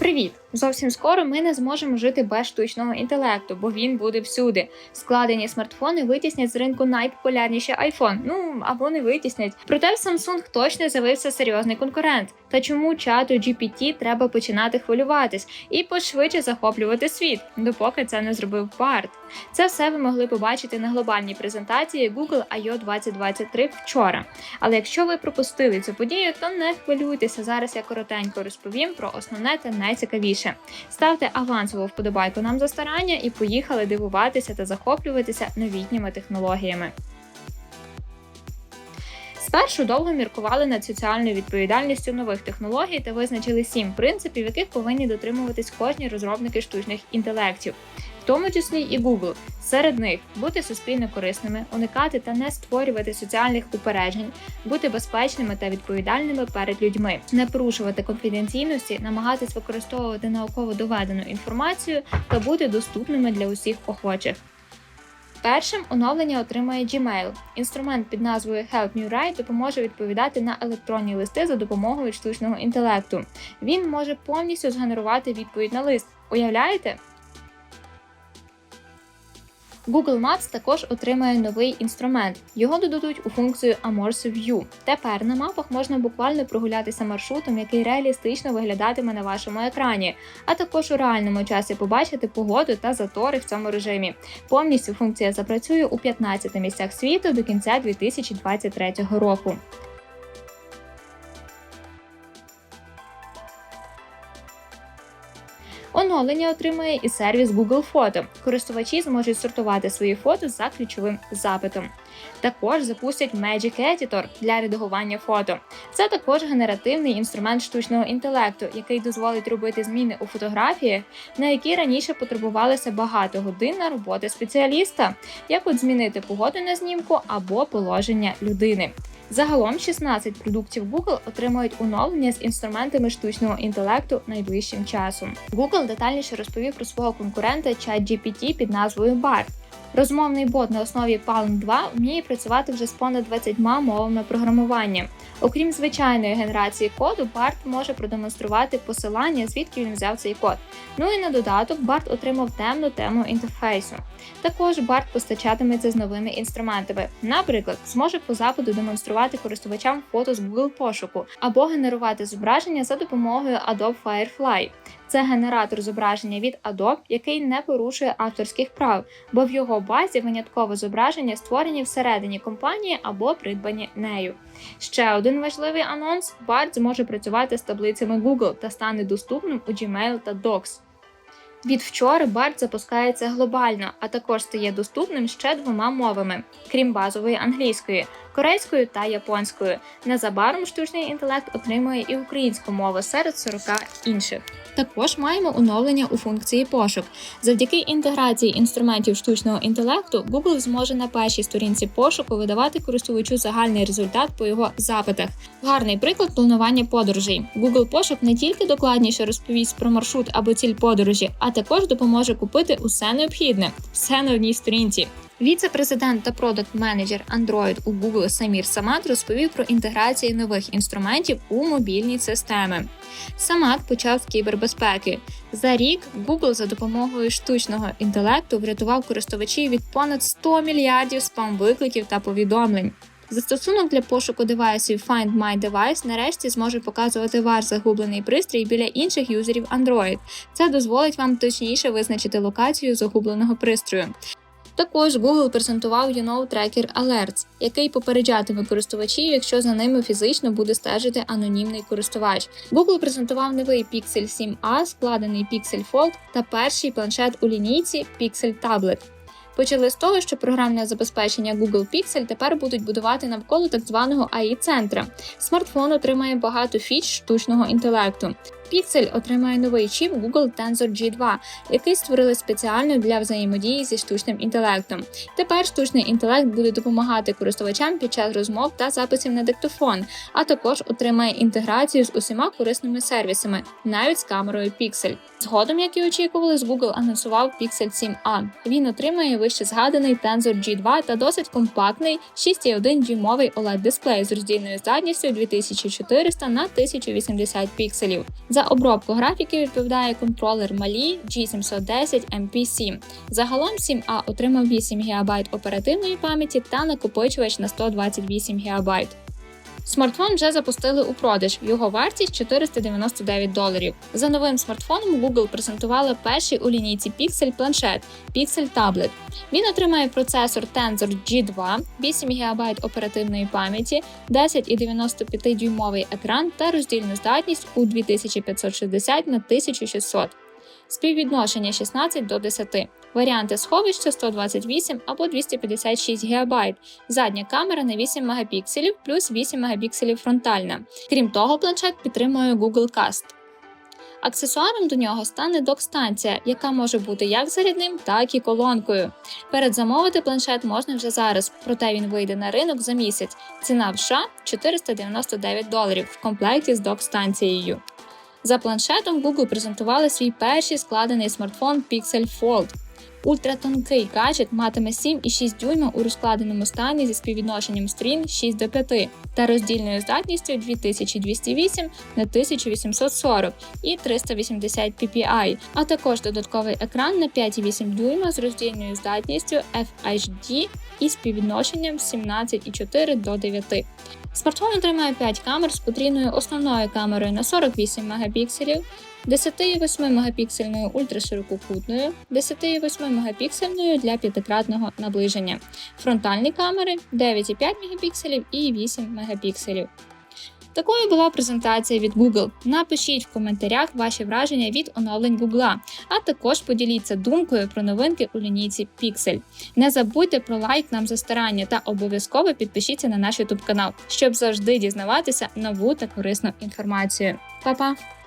Привіт! Зовсім скоро ми не зможемо жити без штучного інтелекту, бо він буде всюди. Складені смартфони витіснять з ринку найпопулярніший iPhone, ну або не витіснять. Проте в Samsung точно з'явився серйозний конкурент. Та чому чату GPT треба починати хвилюватись і пошвидше захоплювати світ, допоки це не зробив Барт. Це все ви могли побачити на глобальній презентації Google I.O. 2023 вчора. Але якщо ви пропустили цю подію, то не хвилюйтеся. Зараз я коротенько розповім про основне та найцікавіше. Ставте авансову вподобайку нам за старання і поїхали дивуватися та захоплюватися новітніми технологіями. Спершу довго міркували над соціальною відповідальністю нових технологій та визначили сім принципів, яких повинні дотримуватись кожні розробники штучних інтелектів, тому числі і Google. Серед них бути суспільно корисними, уникати та не створювати соціальних упереджень, бути безпечними та відповідальними перед людьми, не порушувати конфіденційності, намагатись використовувати науково доведену інформацію та бути доступними для усіх охочих. Першим оновлення отримає Gmail. Інструмент під назвою Help Me Write допоможе відповідати на електронні листи за допомогою штучного інтелекту. Він може повністю згенерувати відповідь на лист. Уявляєте? Google Maps також отримає новий інструмент. Його додадуть у функцію Amorphic View. Тепер на мапах можна буквально прогулятися маршрутом, який реалістично виглядатиме на вашому екрані, а також у реальному часі побачити погоду та затори в цьому режимі. Повністю функція запрацює у 15 місцях світу до кінця 2023 року. Оновлення отримує і сервіс Google Фото. Користувачі зможуть сортувати свої фото за ключовим запитом. Також запустять Magic Editor для редагування фото. Це також генеративний інструмент штучного інтелекту, який дозволить робити зміни у фотографії, на які раніше потребувалося багато годин на роботи спеціаліста, як от змінити погоду на знімку або положення людини. Загалом 16 продуктів Google отримують оновлення з інструментами штучного інтелекту найближчим часом. Google детальніше розповів про свого конкурента ChatGPT під назвою BART. Розмовний бот на основі Palm 2 вміє працювати вже з понад 20 мовами програмування. Окрім звичайної генерації коду, BART може продемонструвати посилання, звідки він взяв цей код. Ну і на додаток BART отримав темну тему інтерфейсу. Також BART постачатиметься з новими інструментами. Наприклад, зможе по запиту демонструвати користувачам фото з Google пошуку або генерувати зображення за допомогою Adobe Firefly. Це генератор зображення від Adobe, який не порушує авторських прав, бо в його базі винятково зображення створені всередині компанії або придбані нею. Ще один важливий анонс: BART зможе працювати з таблицями Google та стане доступним у Gmail та Docs. Від вчора BART запускається глобально, а також стає доступним ще двома мовами, крім базової англійської, корейською та японською. Незабаром штучний інтелект отримує і українську мову серед 40 інших. Також маємо оновлення у функції пошук. Завдяки інтеграції інструментів штучного інтелекту, Google зможе на першій сторінці пошуку видавати користувачу загальний результат по його запитах. Гарний приклад планування подорожей. Google пошук не тільки докладніше розповість про маршрут або ціль подорожі, а також допоможе купити усе необхідне, все на одній сторінці. Віце-президент та продакт-менеджер Android у Google Самір Самат розповів про інтеграцію нових інструментів у мобільні системи. Самат почав з кібербезпеки. За рік Google за допомогою штучного інтелекту врятував користувачів від понад 100 мільярдів спам-викликів та повідомлень. Застосунок для пошуку девайсів Find My Device нарешті зможе показувати ваш загублений пристрій біля інших юзерів Android. Це дозволить вам точніше визначити локацію загубленого пристрою. Також Google презентував You Know Tracker Alerts, який попереджатиме користувачів, якщо за ними фізично буде стежити анонімний користувач. Google презентував новий Pixel 7a, складений Pixel Fold та перший планшет у лінійці Pixel Tablet. Почали з того, що програмне забезпечення Google Pixel тепер будуть будувати навколо так званого ai центра Смартфон отримає багато фіч штучного інтелекту. Pixel отримає новий чіп Google Tensor G2, який створили спеціально для взаємодії зі штучним інтелектом. Тепер штучний інтелект буде допомагати користувачам під час розмов та записів на диктофон, а також отримає інтеграцію з усіма корисними сервісами, навіть з камерою Pixel. Згодом, як і очікували, з Google анонсував Pixel 7a. Він отримає вище згаданий Tensor G2 та досить компактний 6,1 дюймовий oled дисплей з роздільною здатністю 2400 на 1080 пікселів. За обробку графіків відповідає контролер Mali G710 MP7. Загалом 7A отримав 8 ГБ оперативної пам'яті та накопичувач на 128 ГБ. Смартфон вже запустили у продаж. Його вартість 499 доларів. За новим смартфоном Google презентувала перший у лінійці Pixel планшет Pixel Tablet. Він отримає процесор Tensor G2, 8 ГБ оперативної пам'яті, 10,95 дюймовий екран та роздільну здатність у 2560 на 1600. Співвідношення 16 до 10. Варіанти сховища 128 або 256 ГБ. Задня камера на 8 мегапікселів плюс 8 мегапікселів фронтальна. Крім того, планшет підтримує Google Cast. Аксесуаром до нього стане док-станція, яка може бути як зарядним, так і колонкою. Передзамовити планшет можна вже зараз, проте він вийде на ринок за місяць. Ціна в США 499 доларів в комплекті з док-станцією. За планшетом Google презентували свій перший складений смартфон Pixel Fold. Ультратонкий гаджет матиме 7,6 дюйма у розкладеному стані зі співвідношенням сторін 6 до 5 та роздільною здатністю 2208 на 1840 і 380 ppi, а також додатковий екран на 5,8 дюйма з роздільною здатністю FHD і співвідношенням 17,4 до 9. Смартфон отримає 5 камер з потрійною основною камерою на 48 мегапікселів, 10,8 мегапіксельною ультраширококутною, 10,8 мегапіксельною для п'ятикратного наближення, фронтальні камери 9,5 мегапікселів і 8 мегапікселів. Такою була презентація від Google. Напишіть в коментарях ваші враження від оновлень Google, а також поділіться думкою про новинки у лінійці Pixel. Не забудьте про лайк нам за старання та обов'язково підпишіться на наш YouTube канал, щоб завжди дізнаватися нову та корисну інформацію. Па-па!